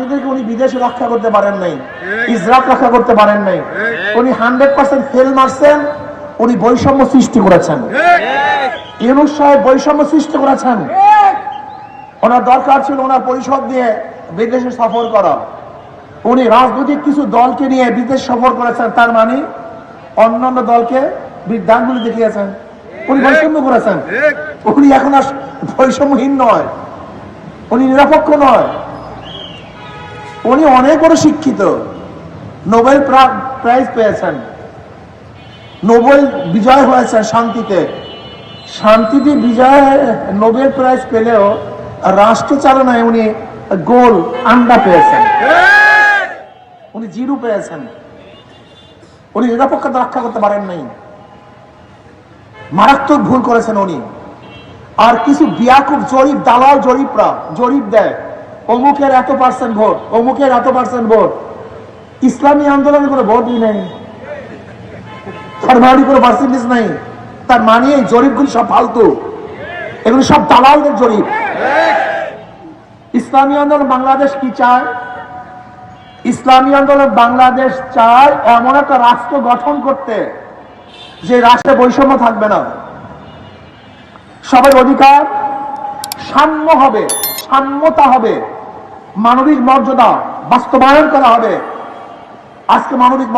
নিজেকে উনি বিদেশে রক্ষা করতে পারেন নাই ইসরাক রক্ষা করতে পারেন নাই। উনি হান্ড্রেড পার্সেন্ট ফেল মারছেন উনি বৈষম্য সৃষ্টি করেছেন। ইউনুস সাহেব বৈষম্য সৃষ্টি করেছেন। ওনার দরকার ছিল ওনার পরিষদ দিয়ে বিদেশে সফর করা। উনি রাজনৈতিক কিছু দলকে নিয়ে বিদেশ সফর করেছেন তার মানে অন্যান্য দলকে বৃদ্ধাঙ্গুলি দেখিয়েছেন। উনি বৈষম্য করেছেন। উনি এখন আর বৈষম্যহীন নয়। উনি নিরপেক্ষ নয়। উনি অনেক বড় শিক্ষিত। নোবেল প্রাইজ পেয়েছেন। নোবেল বিজয় হয়েছে শান্তিতে। শান্তিতে বিজয়, নোবেল প্রাইজ পেলেও রাষ্ট্র চালনায় উনি গোল আন্ডা পেয়েছেন। উনি জিরো পেয়েছেন। উনি নিরাপত্তা রক্ষা করতে পারেন নাই। মারাত্মক ভুল করেছেন উনি। আর কিছু বিয়াকুব জরিপ, দালাল জরিপরা, জরিপ দেয়। অমুকের এত পার্সেন্ট ভোট, অমুকের এত পার্সেন্ট ভোট। ইসলামী আন্দোলনে কোনো ভোটই নেই। মানে কোনো পার্সেন্টেজ নাই। তার মানে এই জরিপগুলি সব ফালতু। এগুলি সব দালালদের জরিপ। ইসলামী আন্দোলন বাংলাদেশ কি চায়? ইসলামী আন্দোলন বাংলাদেশ চায় এমন একটা রাষ্ট্র গঠন করতে, যে রাষ্ট্রে বৈষম্য থাকবে না। সবার অধিকার সাম্য হবে, সাম্যতা হবে। মানবিক মর্যাদা বাস্তবায়ন করা হবে। আজকে মানবিক